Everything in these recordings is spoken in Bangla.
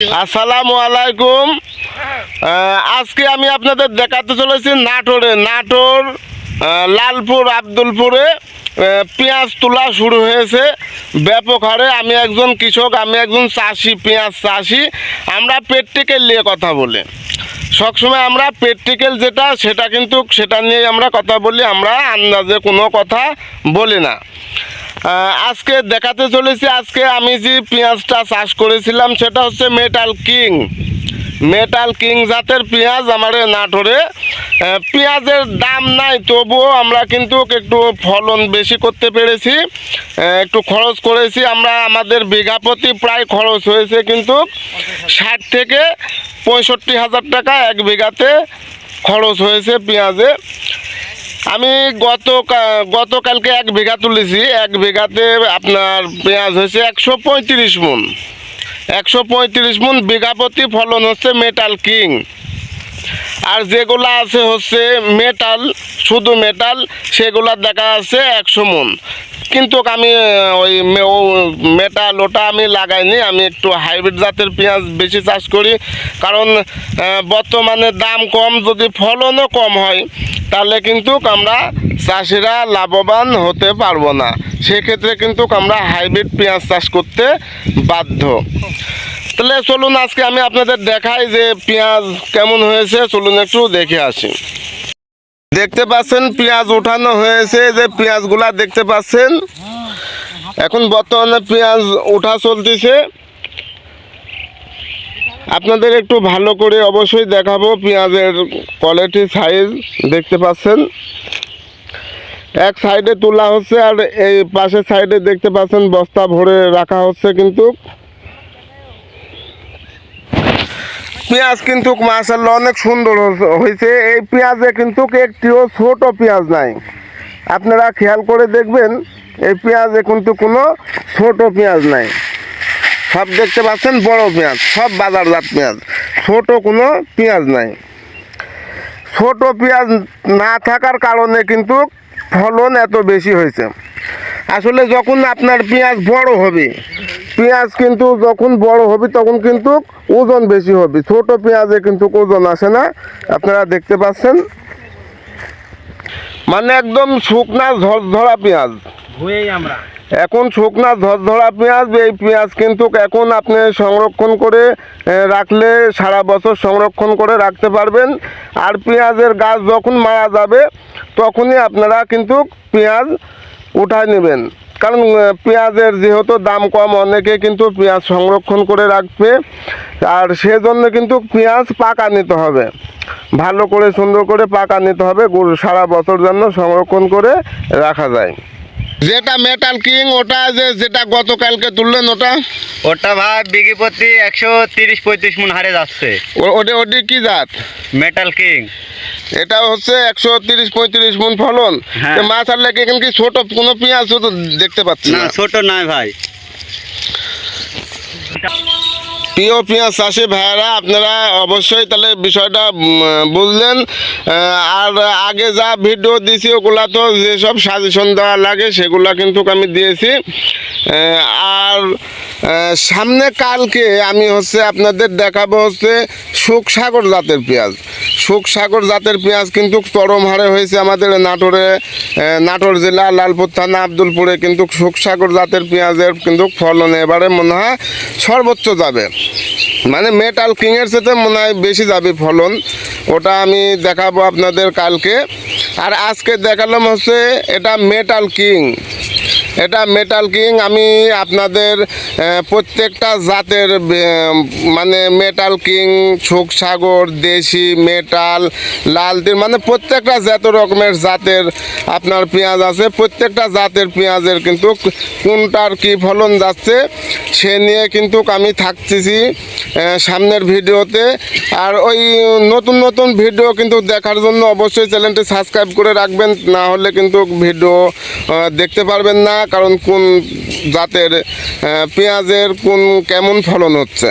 আসসালামু আলাইকুম। আজকে আমি আপনাদের দেখাতে চলেছি নাটোরে। নাটোর লালপুর, আব্দুলপুরে পেঁয়াজ তোলা শুরু হয়েছে। ব্যাপক হারে আমি একজন কৃষক, আমি একজন চাষি, পেঁয়াজ চাষি। আমরা পেট্রিকেল নিয়ে কথা বলি। সবসময় আমরা পেট্রিকেল যেটা, সেটা কিন্তু, সেটা নিয়ে আমরা কথা বলি, আমরা আন্দাজে কোনো কথা বলি না। আজকে দেখাতে চলেছি, আজকে আমি যে পেঁয়াজটা চাষ করেছিলাম, সেটা হচ্ছে মেটাল কিং মেটাল কিং জাতের পেঁয়াজ আমার এ নাটোরে পেঁয়াজের দাম নাই, তবুও আমরা কিন্তু একটু ফলন বেশি করতে পেরেছি একটু খরচ করেছি। আমরা, আমাদের বিঘা প্রতি প্রায় খরচ হয়েছে কিন্তু ষাট থেকে পঁয়ষট্টি হাজার টাকা এক বিঘাতে খরচ হয়েছে পেঁয়াজে। আমি গত গতকালকে এক বিঘা তুলেছি, এক বিঘাতে আপনার পেঁয়াজ হয়েছে একশো পঁয়ত্রিশ মন। একশো পঁয়ত্রিশ মন বিঘা প্রতি ফলন হচ্ছে মেটাল কিং আর যেগুলো আছে হচ্ছে মেটাল শুধু মেটাল সেগুলো দেখা যাচ্ছে একশো মন। কিন্তু আমি ওই মেটাল ওটা আমি লাগাইনি, আমি একটু হাইব্রিড জাতের পেঁয়াজ বেশি চাষ করি। কারণ বর্তমানে দাম কম, যদি ফলনও কম হয়, তাহলে কিন্তু আমরা চাষিরা লাভবান হতে পারব না। সেক্ষেত্রে কিন্তু আমরা হাইব্রিড পেঁয়াজ চাষ করতে বাধ্য। তাহলে চলুন আজকে আমি আপনাদের দেখাই যে পেঁয়াজ কেমন হয়েছে, চলুন একটু দেখে আসি। দেখতে পাচ্ছেন, পেঁয়াজ ওঠানো হয়েছে। যে পেঁয়াজগুলা দেখতে পাচ্ছেন, এখন বর্তমানে পেঁয়াজ ওঠা চলতেছে। আপনাদের একটু ভালো করে অবশ্যই দেখাবো পেঁয়াজের কোয়ালিটি সাইজ দেখতে পাচ্ছেন। এক সাইডে তোলা হচ্ছে আর এই পাশের সাইডে দেখতে পাচ্ছেন, বস্তা ভরে রাখা হচ্ছে কিন্তু। পেঁয়াজ কিন্তু মাসাল্লাহ অনেক সুন্দর হয়েছে। এই পেঁয়াজে কিন্তু একটিও ছোট পেঁয়াজ নাই। আপনারা খেয়াল করে দেখবেন, এই পেঁয়াজে কিন্তু কোনো ছোট পেঁয়াজ নাই। সব দেখতে পাচ্ছেন, বড় পেঁয়াজ, সব বাজারজাত পেঁয়াজ। ছোট কোনো পেঁয়াজ নাই। ছোট পেঁয়াজ না থাকার কারণে কিন্তু ফলন এত বেশি হয়েছে। আসলে যখন আপনার পেঁয়াজ বড় হবে পেঁয়াজ কিন্তু যখন বড় হবে তখন কিন্তু ওজন বেশি হবে। ছোট পেঁয়াজে কিন্তু ওজন আসে না। আপনারা দেখতে পাচ্ছেন? মানে একদম শুকনা ঝরঝরা পেঁয়াজ। আমরা। এখন শুকনা ঝরঝরা পেঁয়াজ এই পেঁয়াজ কিন্তু এখন আপনি সংরক্ষণ করে রাখলে সারা বছর সংরক্ষণ করে রাখতে পারবেন। আর পেঁয়াজের গাছ যখন মারা যাবে তখনই আপনারা কিন্তু পেঁয়াজ উঠায় নেবেন। কারণ পেঁয়াজের যেহেতু দাম কম অনেকে কিন্তু পেঁয়াজ সংরক্ষণ করে রাখবে। আর সেজন্য কিন্তু পেঁয়াজ পাকা নিতে হবে। ভালো করে সুন্দর করে পাকা নিতে হবে। গরু সারা বছর জন্য সংরক্ষণ করে রাখা যায়। যেটা মেটাল কিং ওটা যে যেটা গতকালকে তুললেন ওটা? ওটা ভাই বিঘি প্রতি একশো তিরিশ পঁয়ত্রিশ মন হারে যাচ্ছে। ওটা ওটি কি জাত? মেটাল কিং এটা হচ্ছে একশো তিরিশ পঁয়ত্রিশ মন ফলন। হ্যাঁ। মাছ আনলে কি এখানে কি ছোট কোনো পেঁয়াজ দেখতে পাচ্ছি না না? ছোট নাই ভাই। প্রিয় পেঁয়াজ চাষি ভাইয়েরা, আপনারা অবশ্যই তাহলে বিষয়টা বুঝলেন। আর আগে যা ভিডিও দিয়েছি ওগুলা তো যেসব সাজেশন দেওয়া লাগে, সেগুলা কিন্তু আমি দিয়েছি। আর সামনে কালকে আমি হচ্ছে আপনাদের দেখাবো হচ্ছে সুখসাগর জাতের পেঁয়াজ। সুখসাগর জাতের পেঁয়াজ কিন্তু চরম হারে হয়েছে আমাদের নাটোরে নাটোর জেলা, লালপুর থানা, আব্দুলপুরে কিন্তু সুখসাগর জাতের পেঁয়াজের কিন্তু ফলন এবারে মনে হয় সর্বোচ্চ যাবে। মানে মেটাল কিংয়ের সাথে মনে হয় বেশি যাবে ফলন। ওটা আমি দেখাবো আপনাদের কালকে। আর আজকে দেখালাম হচ্ছে এটা মেটাল কিং এটা মেটাল কিং আমি আপনাদের প্রত্যেকটা জাতের মানে মেটাল কিং সাগর, দেশি মেটাল লালতির মানে প্রত্যেকটা যত রকমের জাতের আপনার পেঁয়াজ আছে, প্রত্যেকটা জাতের পেঁয়াজের কিন্তু কোনটার কি ফলন যাচ্ছে, সে নিয়ে কিন্তু আমি থাকতেছি সামনের ভিডিওতে। আর ওই নতুন নতুন ভিডিও কিন্তু দেখার জন্য অবশ্যই চ্যানেলটি সাবস্ক্রাইব করে রাখবেন, না হলে কিন্তু ভিডিও দেখতে পারবেন না। কারণ কোন জাতের পেঁয়াজের কোন কেমন ফলন হচ্ছে।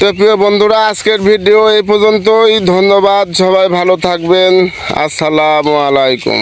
তো প্রিয় বন্ধুরা, আজকের ভিডিও এই পর্যন্তই। ধন্যবাদ, সবাই ভালো থাকবেন। আসসালামু আলাইকুম।